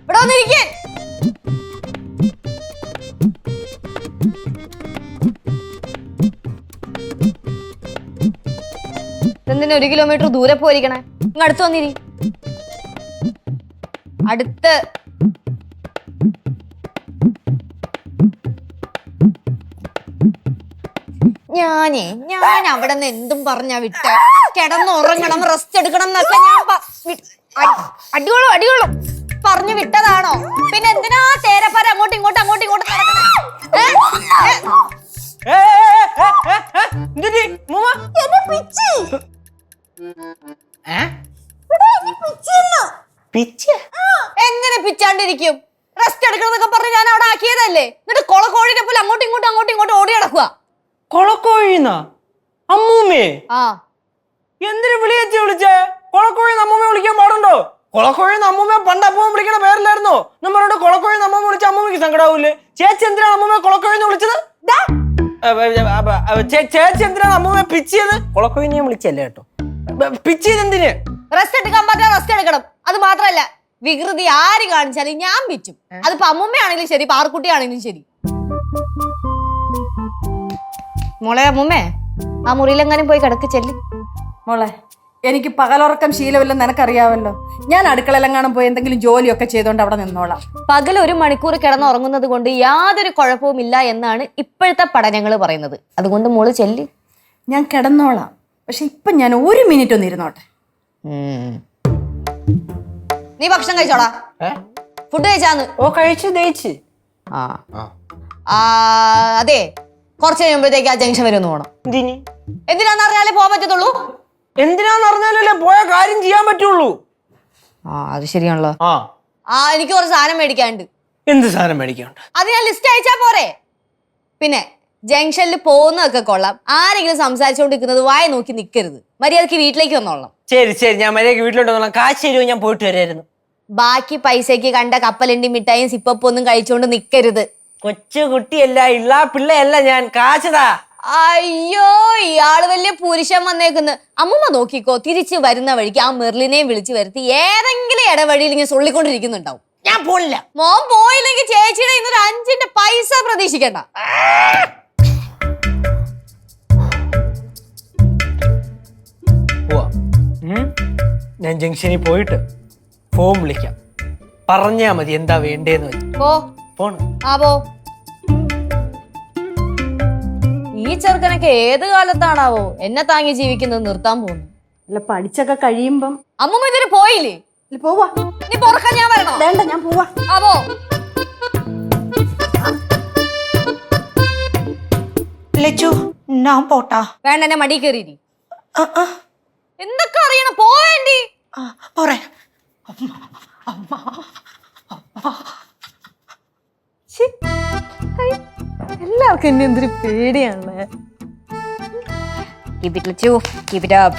ഇവിടെ എന്തിനാ ഒരു കിലോമീറ്റർ ദൂരെ പോയിരിക്കണേ? ഇങ്ങ് അടുത്ത് വന്നിരി. അടുത്ത്. ഞാനേ ഞാൻ അവിടെ നിന്ന് എന്തും പറഞ്ഞാ വിട്ട. കിടന്നുറങ്ങണം റെസ്റ്റ് എടുക്കണം എന്നൊക്കെ ഞാൻ പ- വി- അടി- അടികൊള്ളും അടികൊള്ളും. പറഞ്ഞു വിട്ടതാണോ? പിന്നെ എന്തിനാ തേരപ്പാര അങ്ങോട്ടും ഇങ്ങോട്ടും അങ്ങോട്ടും ഇങ്ങോട്ടും നടക്കണേ? എങ്ങനെ പിച്ചാണ്ടിരിക്കും? റെസ്റ്റ് എടുക്കണമെന്നൊക്കെ പറഞ്ഞ് ഞാൻ അവിടെ ആക്കിയതല്ലേ? എന്നിട്ട് കൊളക്കോഴിനെ പോലെ അങ്ങോട്ടും ഇങ്ങോട്ടും അങ്ങോട്ടും ഇങ്ങോട്ടും ഓടി നടക്കുക കൊളക്കോഴിന്നാ? അമ്മൂമ്മേ. ആ. എന്തിനു വിളിയേറ്റി വിളിച്ചേ? കൊളക്കോഴി നമ്മമ്മ വിളിക്കാൻ പാടുണ്ടോ? കൊളക്കോഴി നമ്മമ്മ പണ്ട് അമ്മൂമ്മ വിളിക്കണ പേരില്ലായിരുന്നോ? നമ്മളോട് കൊളക്കോഴി നമ്മമ്മ വിളിച്ച അമ്മൂമ്മക്ക് സങ്കടാവൂലേ ചേച്ചി എന്തിനാണ് അമ്മൂമ്മ കൊളക്കോഴി എന്ന് വിളിച്ചത്? ചേച്ചി എന്തിനാണ് അമ്മൂമ്മ പിച്ചിയത്? കൊളക്കോഴി ഞാൻ വിളിച്ചല്ലേ കേട്ടോ. പിച്ചിയത് എന്തിന്? റെസ്റ്റ് എടുക്കാൻ പറ്റാ റെസ്റ്റ് എടുക്കണം. അത് മാത്രല്ല വികൃതി ആര് കാണിച്ചാലും ഞാൻ പിച്ചും. അതിപ്പോ അമ്മുമ്മയാണെങ്കിലും ശരി പാർക്കുട്ടി ആണെങ്കിലും ശരി. മോളെ അമ്മുമ്മേ ആ മുറിയിലെങ്ങാനും പോയി കിടക്ക് ചെല്ലി. മോളെ എനിക്ക് പകലുറക്കം ശീലമില്ലെന്ന് നിനക്കറിയാവല്ലോ ഞാൻ അടുക്കളയിലെങ്ങാനും പോയി എന്തെങ്കിലും ജോലിയൊക്കെ ചെയ്തോണ്ട് അവിടെ നിന്നോളാം. പകൽ ഒരു മണിക്കൂർ കിടന്നുറങ്ങുന്നത് കൊണ്ട് യാതൊരു കുഴപ്പവും ഇല്ല എന്നാണ് ഇപ്പോഴത്തെ പഠനങ്ങൾ പറയുന്നത്. അതുകൊണ്ട് മോൾ ചെല്ലി. ഞാൻ കിടന്നോളാം. പക്ഷെ ഇപ്പൊ ഞാൻ ഒരു മിനിറ്റ് ഒന്ന് ഇരുന്നോട്ടെ. നീ ഭക്ഷണം കഴിച്ചോടാ? ഫുഡ് കഴിച്ചാന്ന്. ഓ കഴിച്ചു ദയിച്ച് ആ. ആ, അതെ. കുറച്ച് കഴിയുമ്പോഴത്തേക്ക് ആ ജംഗ്ഷൻ വരെ ഒന്ന് പോകണം എന്തിന്? എന്തിനാന്ന് അറിയാലേ പോകാൻ പറ്റത്തുള്ളൂ? കാര്യം ചെയ്യാൻ പറ്റുള്ളൂ. ആ അത് ശരിയാണല്ലോ. ആ. ആ എനിക്ക് കുറച്ച് സാധനം മേടിക്കാനുണ്ട്. എന്ത് സാധനം മേടിക്കാണ്ട് അത് ഞാൻ ലിസ്റ്റ് അയച്ചാ പോരെ. പിന്നെ ജംഗ്ഷനിൽ പോകുന്നതൊക്കെ കൊള്ളാം. ആരെങ്കിലും സംസാരിച്ചുകൊണ്ടിരിക്കുന്നത് വായ നോക്കി നിൽക്കരുത് മര്യാദയ്ക്ക് വീട്ടിലേക്ക് വന്നോളാം ശരി ശരി. ഞാൻ മര്യാദയ്ക്ക് വീട്ടിലോട്ട് വന്നോളാം. കാശ് തരുമോ ഞാൻ പോയിട്ട് വരായിരുന്നു. ബാക്കി പൈസയ്ക്ക് കണ്ട കപ്പലണ്ടി മിഠായും സിപ്പപ്പൊന്നും കഴിച്ചുകൊണ്ട് നിൽക്കരുത് കൊച്ചു കുട്ടിയല്ല ഇള്ള പിള്ളയല്ല ഞാൻ. കാശതാ അയ്യോ ഇയാൾ വലിയ പുരുഷൻ വന്നേക്കുന്നു. അമ്മമ്മ നോക്കിക്കോ തിരിച്ച് വരുന്ന വഴിക്ക് ആ മെർലിനെയും വിളിച്ചു വരുത്തി ഏതെങ്കിലും ഇടവഴിയിൽ ഇങ്ങനെ സൊള്ളിക്കൊണ്ടിരിക്കുന്നുണ്ടാവും. ഞാൻ പോണില്ല. മോൻ പോയില്ലെങ്കിൽ ചേച്ചിയുടെ ഇന്നൊരു അഞ്ചിന്റെ പൈസ പ്രതീക്ഷിക്കണ്ട? ഞാൻ ജംഗ്ഷനിൽ പോയിട്ട് ഫോം വിളിക്കാം. പറഞ്ഞാ മതി എന്താ വേണ്ടേന്ന് വെച്ചു. പോ. ഫോൺ. ആ പോ. ഈ ചെറുക്കനൊക്കെ ഏത് കാലത്താണാവോ എന്നെ താങ്ങി ജീവിക്കുന്നത് നിർത്താൻ പോകുന്നു. അല്ല പഠിച്ചൊക്കെ കഴിയുമ്പം അമ്മ ഇതിന് പോയില്ലേ? പോവാ. നീ പൊറക്കാൻ ഞാൻ വരണോ? വേണ്ട ഞാൻ പോവാ. ആ പോ ലച്ചു ഞാൻ പോട്ടാ. വേണ്ട എന്നെ മടി കയറി ആ, ആ, എന്തൊക്കെ അറിയണം? പോവേണ്ടി. ആ, എന്നെ എന്തൊരു പേടിയാണ് keep it Lachu keep it up